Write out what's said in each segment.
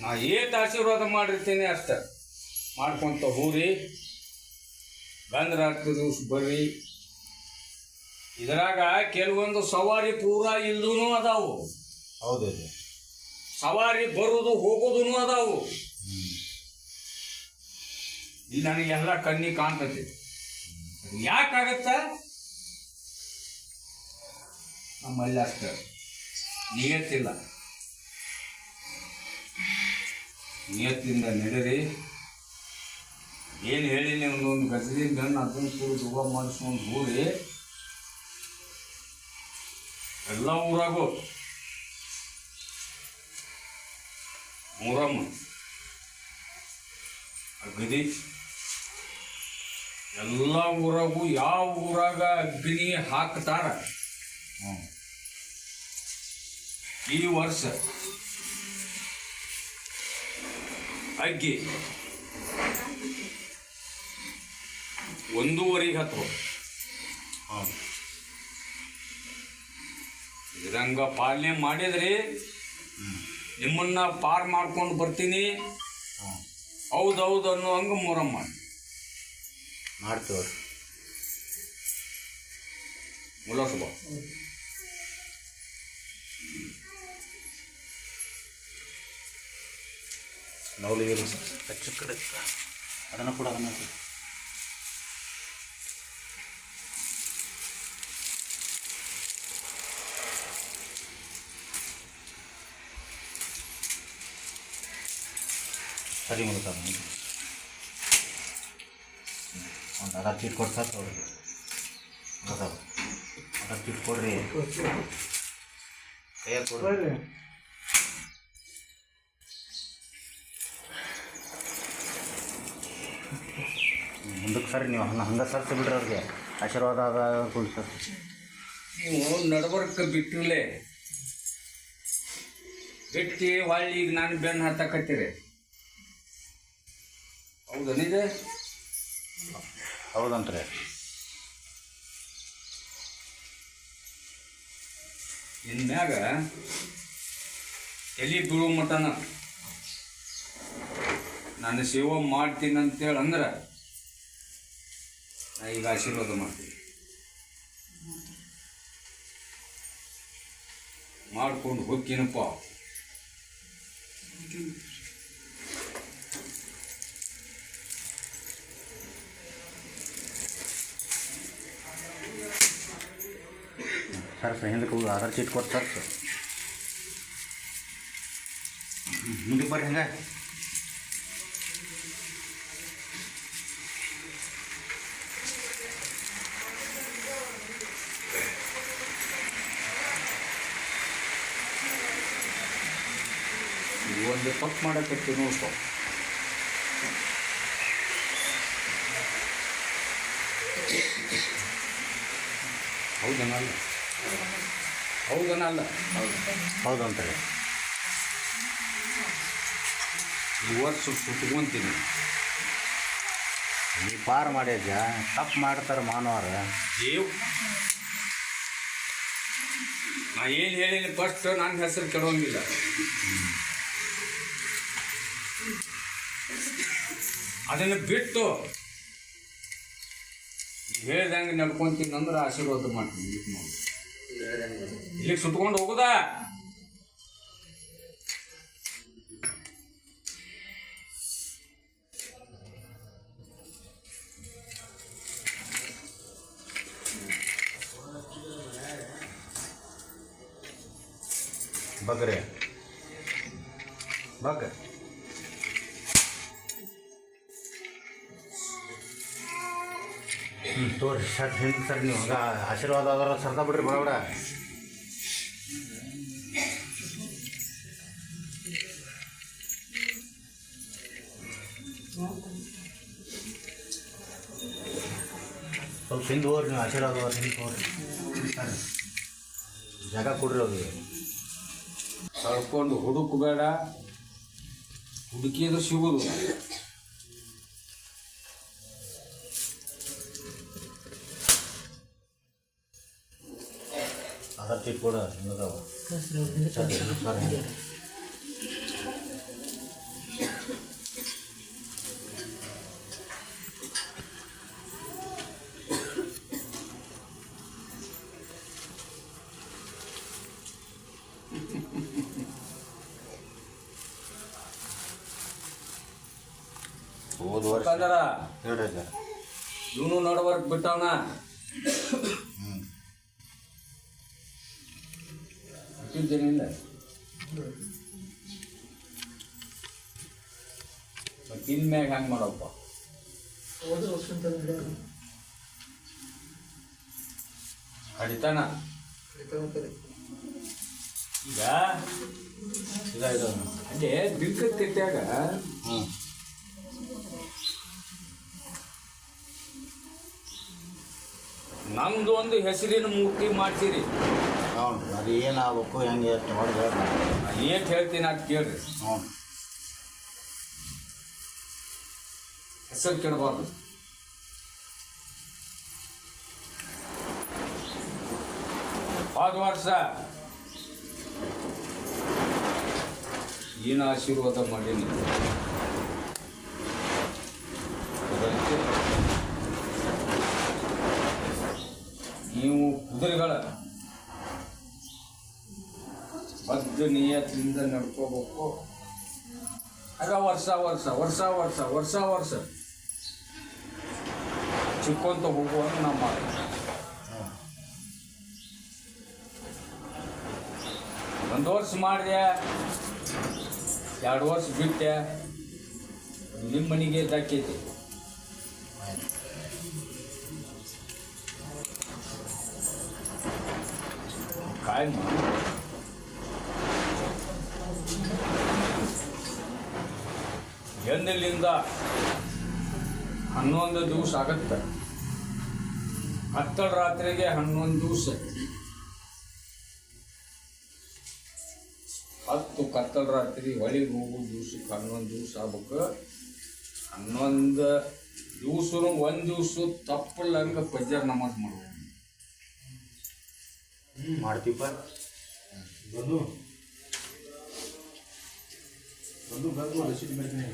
ನಾ ಏಟ್ ಆಶೀರ್ವಾದ ಮಾಡಿರ್ತೀನಿ ಅಷ್ಟ. ಮಾಡ್ಕೊಂತ ಹೂರಿ ಹತ್ತು ದಿವ್ಸ ಬರ್ರಿ. ಇದ್ರಾಗ ಕೆಲವೊಂದು ಸವಾರಿ ಪೂರಾ ಇಲ್ಲೂ ಅದಾವು. ಹೌದು ಸವಾರಿ ಬರುವುದು ಹೋಗೋದೂ ಅದಾವು. ಇಲ್ಲಿ ನನಗೆಲ್ಲ ಕಣ್ಣಿ ಕಾಣ್ತೈತಿ. ಯಾಕಾಗತ್ತ ನಮ್ಮಲ್ಲಿ ಅಷ್ಟ. ನಿಯತ್ತಿಲ್ಲ. ನಿಯತ್ತಿಂದ ನಡೆರಿ. ಏನು ಹೇಳಿನಿ ಒಂದೊಂದು ಗಜದಿಂದ ಅದನ್ನು ಕೂಡ ದುಬ ಮಾಡಿಸ್ಕೊಂಡು ಹೋಗಿ ಎಲ್ಲ ಊರಾಗು. ಮೂರಮ್ಮ ಅಗ್ನಿ. ಎಲ್ಲ ಊರಾಗೂ ಯಾವ ಊರಾಗ ಅಗ್ನಿ ಹಾಕ್ತಾರ? ಹ್ಞೂ ಈ ವರ್ಷ ಅಗ್ಗಿ ಒಂದೂವರೆಗೆ ಹತ್ತು. ಇದಂಗ ಪಾಲನೆ ಮಾಡಿದ್ರಿ ನಿಮ್ಮನ್ನ ಪಾರ್ ಮಾಡ್ಕೊಂಡು ಬರ್ತೀನಿ. ಹೌದು ಹೌದು ಅನ್ನೋ ಹಂಗ ಮೂರಮ್ಮ. ಮಾಡ್ತೀವ್ರಿ. ಮುಲಸಬ ನವಲಿ ಇರು ಹೆಚ್ಚು ಕಡೆ ಅದನ್ನು ಕೂಡ ಅದನ್ನು. ಸರಿ ಮೂಲಕ ಒಂದು ಅದ ಚೀಟ್ ಕೊಡ್ತಾರೆ ಅವ್ರಿಗೆ. ಅದಾವ ಅದ ಚೀಟ್ ಕೊಡ್ರಿ. ಕೈಯಾಗ ಕೊಡ್ರಿ. ಮುಂದಕ್ಕೆ ಸರಿ ನೀವು ಹಂಗೆ ಹಂಗೆ ಸರ್ಸಿ ಬಿಡ್ರಿ ಅವ್ರಿಗೆ. ಆಶೀರ್ವಾದ ಅದ ಕೊಡಿ ಸರ್. ನೀವು ನಡಬರ್ಕ ಬಿಟ್ಟಿಲ್ಲೇ ಬಿಟ್ಟು ಹೊಳ್ಳಿ ಈಗ ನಾನು ಬೆನ್ನು ಹತ್ತಕತ್ತೀರಿ. ಹೌದನಿದೆ ಹೌದಂತ್ರಿ. ಇನ್ಮ್ಯಾಗ ಎಲ್ಲಿ ಬೀಳೋ ಮಟನ ನಾನು ಸೇವೆ ಮಾಡ್ತೀನಿ ಅಂತೇಳಿ ಅಂದ್ರೆ ನಾ ಈಗ ಆಶೀರ್ವಾದ ಮಾಡ್ತೀನಿ. ಮಾಡ್ಕೊಂಡು ಹೋಗ್ತೀನಪ್ಪ. ಸರ್ ಸರ್ ಹಿಂದಕ್ಕೆ ಹೋಗಿ ಆಧಾರ್ ಚೀಟ್ ಕೊಡ್ತಾರೆ ಸರ್. ಸರ್ ಮುಂದಕ್ಕೆ ಬರ್ರಿ ಹಂಗೆ. ಒಂದು ತಪ್ಪು ಮಾಡಕತ್ತಿ ನೋಡ್ಕೊ ಹೌದನಲ್ಲ ಹೌದನಲ್ಲ ಹೌದಂತ ಈ ವರ್ಷ ಸುಟ್ಕೊಂತೀನಿ. ನೀ ಪಾರು ಮಾಡ್ಯಾಜ ತಪ್ಪು ಮಾಡ್ತಾರೆ ಮಾನವರ. ದೇವ್ ನಾ ಏನು ಹೇಳಿನಿ ಫಸ್ಟ್ ನನ್ನ ಹೆಸರು ಕೆಡೋಂಗಿಲ್ಲ. ಅದನ್ನು ಬಿಟ್ಟು ಹೇಳ್ದಂಗೆ ನಡ್ಕೊಂತೀನಿ ಅಂದ್ರೆ ಆಶೀರ್ವಾದ ಮಾಡ್ತೀನಿ. ಇಲ್ಲಿಗೆ ಸುಟ್ಕೊಂಡು ಹೋಗುದಾ? ಬಗ್ರೆ. ಬಗ್ ಹ್ಞೂ ತೋರಿ ಸರ್ ಹಿಂದೆ ಸರ್ ನೀವು ಹಂಗೆ ಆಶೀರ್ವಾದ ಆದ್ರೆ ಸರ್ದ ಬಿಡ್ರಿ ಬಡ ಬಿಡ. ಸ್ವಲ್ಪ ಹಿಂದೆ ಹೋಗ್ರಿ ನೀವು, ಆಶೀರ್ವಾದ ಅದ ಹಿಂದೆ ಹೋಗ್ರಿ. ಸರ್. ಜಾಗ ಕೊಡ್ರಿ ಅವ್ರಿಗೆ. ಕಳ್ಕೊಂಡು ಹುಡುಕಬೇಡ. ಹುಡುಕಿದ್ರೆ ಸಿಗುದು. ರೊಟ್ಟಿ ಕೂಡ ಹಿಂಗದಾವ ಸರಿ ಹೋದ ವರ್ಷ ಇವನು ನೋಡ್ಬಾರ್ದು ಬಿಟ್ಟವನ. ಹ್ಞೂ ಬಿಟ್ಟಿದ್ದೇನಿಲ್ಲ ಮತ್ತೆ ಇನ್ಮ್ಯಾಗ ಹಂಗೆ ಮಾಡಪ್ಪ. ಕಡಿತಾನ. ಈಗ ಇಲ್ಲ ಇದು ಅಲ್ಲೇ ಹ್ಞೂ ನಮ್ದು ಒಂದು ಹೆಸರಿನ ಮೂರ್ತಿ ಮಾಡ್ತೀರಿ ಹ್ಞೂ ಅದು ಏನಾಗಬೇಕು ಹೆಂಗೆ ಮಾಡಿ ಹೇಳ್ರಿ. ಹೇಳ್ತೀನಿ ಅಂತ ಕೇಳ್ರಿ. ಹ್ಞೂ. ಹೆಸರು ಕೆಡಬಾರ್ದು ಹೋದ ವರ್ಷ. ಏನು ಆಶೀರ್ವಾದ ಮಾಡೀನಿ. ನೀವು ಕುದುರೆಗಳ ಬದ್ಧ ನಿಯತ್ತಿಂದ ನಡ್ಕೋಬೇಕು ಆಗ ವರ್ಷ ವರ್ಷ ವರ್ಷ ವರ್ಷ ವರ್ಷ ವರ್ಷ ಚಿಕ್ಕೊಂತ ಹೋಗುವಂತ ನಾವು ಮಾಡ್ತೀವಿ ಒಂದು ವರ್ಷ ಮಾಡಿದೆ ಎರಡು ವರ್ಷ ಬಿಟ್ಟೆ ನಿಮ್ಮ ಮನೆಗೆ ದಕ್ಕೈತಿ ಕಾಯಂ ಎಂದಿಲ್ಲಿಂದ ಹನ್ನೊಂದು ದಿವಸ ಆಗತ್ತೆ. ಹತ್ತಳ ರಾತ್ರಿಗೆ ಹನ್ನೊಂದು ದಿವಸ. ಹತ್ತು ಕತ್ತಲ ರಾತ್ರಿ ಹೊಳಿಗೆ ಹೋಗು ದಿವ್ಸಕ್ಕೆ ಹನ್ನೊಂದು ದಿವಸ ಆಗ್ಬೇಕು. ಹನ್ನೊಂದು ದಿವ್ಸನು ಒಂದು ದಿವ್ಸ ತಪ್ಪಲ್ಲಂಗೆ ಪಜ್ಜರ್ ನಮಾಜ್ ಮಾಡ್ಬೇಕು. ಮಾಡ್ತೀಪ ಬಂದು. ಬಂದು ಬಂದು ರಸೀದಿ ಮಾಡ್ತೀನಿ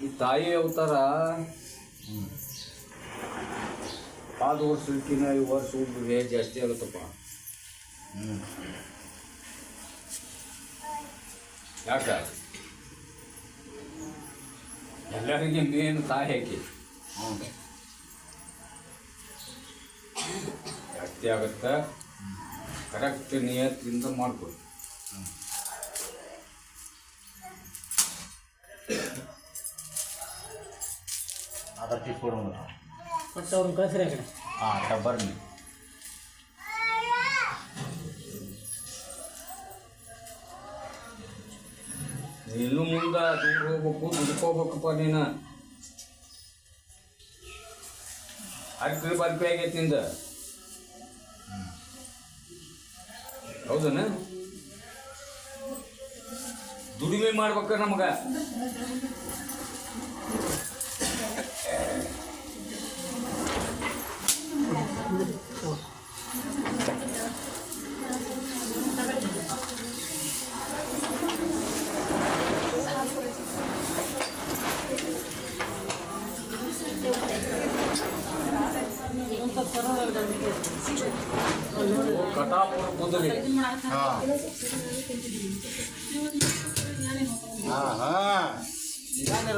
ಈ ತಾಯಿ ಅವತಾರ ಹ್ಞೂ ಪಾದ ವರ್ಷಕ್ಕಿಂತ ಈ ವರ್ಷ ಹುಡುಗರಿಗೆ ಜಾಸ್ತಿ ಆಗುತ್ತಪ್ಪ ಹ್ಞೂ ಯಾಕ ಎಲ್ಲರಿಗೆ ಮೇನ್ ತಾಯಿ ಹಾಕಿ ಹ್ಞೂ ಜಾಸ್ತಿ ಆಗುತ್ತೆ? ಕರೆಕ್ಟ್ ನಿಯತ್ತಿಂದ ಮಾಡ್ಬೋದು ಅದ ಕೊಡೋಣ. ಮತ್ತೆ ಅವ್ರನ್ನ ಕಳಿಸ್ರಿ ಆ ಕಡೆ. ಹಾಂ ಅಟ್ಟ ಇನ್ನು ಮುಂದೆ ದೂರ ಹೋಗ್ಬೇಕು ದುಡ್ಕೋಬೇಕಪ್ಪ ನೀನು. ಅಕ್ಕಿ ಬರ್ಪಿ ಆಗೈತಿ ನಿಂದ. ಹೌದನ? ದುಡಿಮೆ ಮಾಡ್ಬೇಕ ನಮಗ.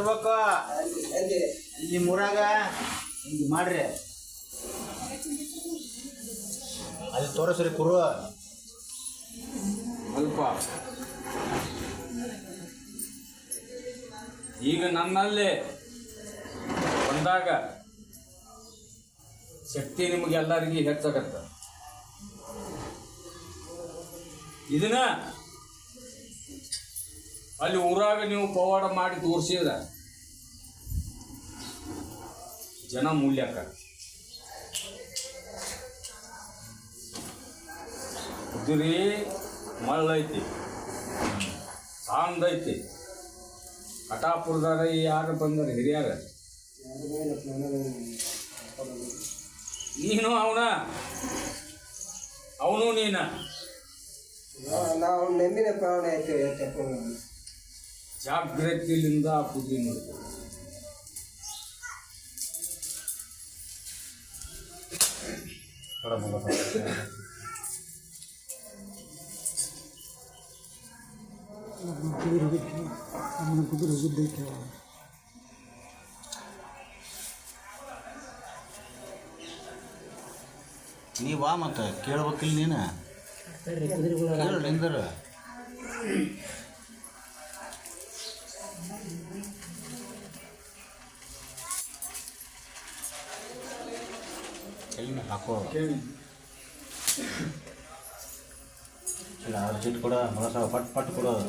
ಇರ್ಬೇಕು. ಇಲ್ಲಿ ಮೂರಾಗ ಹಿಂಗೆ ಮಾಡ್ರಿ. ಅಲ್ಲಿ ತೋರಿಸ್ರಿ ಕುರು. ಅಲ್ಪ. ಈಗ ನನ್ನಲ್ಲಿ ಬಂದಾಗ ಶಕ್ತಿ ನಿಮಗೆ ಎಲ್ಲರಿಗೂ ಹೆಚ್ಚಾಗತ್ತ. ಇದನ್ನ ಅಲ್ಲಿ ಊರಾಗ ನೀವು ಪವಾಡ ಮಾಡಿ ತೋರಿಸಿದ ಜನ ಮೂಲ್ಯಕ್ಕ ಕುದುರೆ ಮಳ್ಳೈತಿ ಸಾಂದೈತಿ ಕಟಾಪುರದಾಗ ಯಾರು ಬಂದರು ಹಿರಿಯಾರ? ನೀನು ಅವನ? ಅವನು ನೀನ? ನಾವು ಪ್ರಾಣ ಆಯ್ತು ತಕೊಂಡು ಜಾಗ್ರತೆಯಿಂದ ಬುದ್ಧಿ ಮಾಡ್ತಾರೆ. ಕುದುರೆ ಹೋಗಿದ್ದೈತೆ ನೀ ಬಾ ಮತ್ತೆ ಕೇಳ್ಬೇಕಿಲ್ಲ ನೀನು? ಕೇಳ ನಿಂದ್ರ ಎಲ್ಲಿ ಹಾಕೋ ಕೇಳಿ ಇಲ್ಲ ಅರ್ಜೆಂಟ್ ಕೊಡ ಮನಸ ಪಟ್ ಪಟ್ ಕೊಡೋದು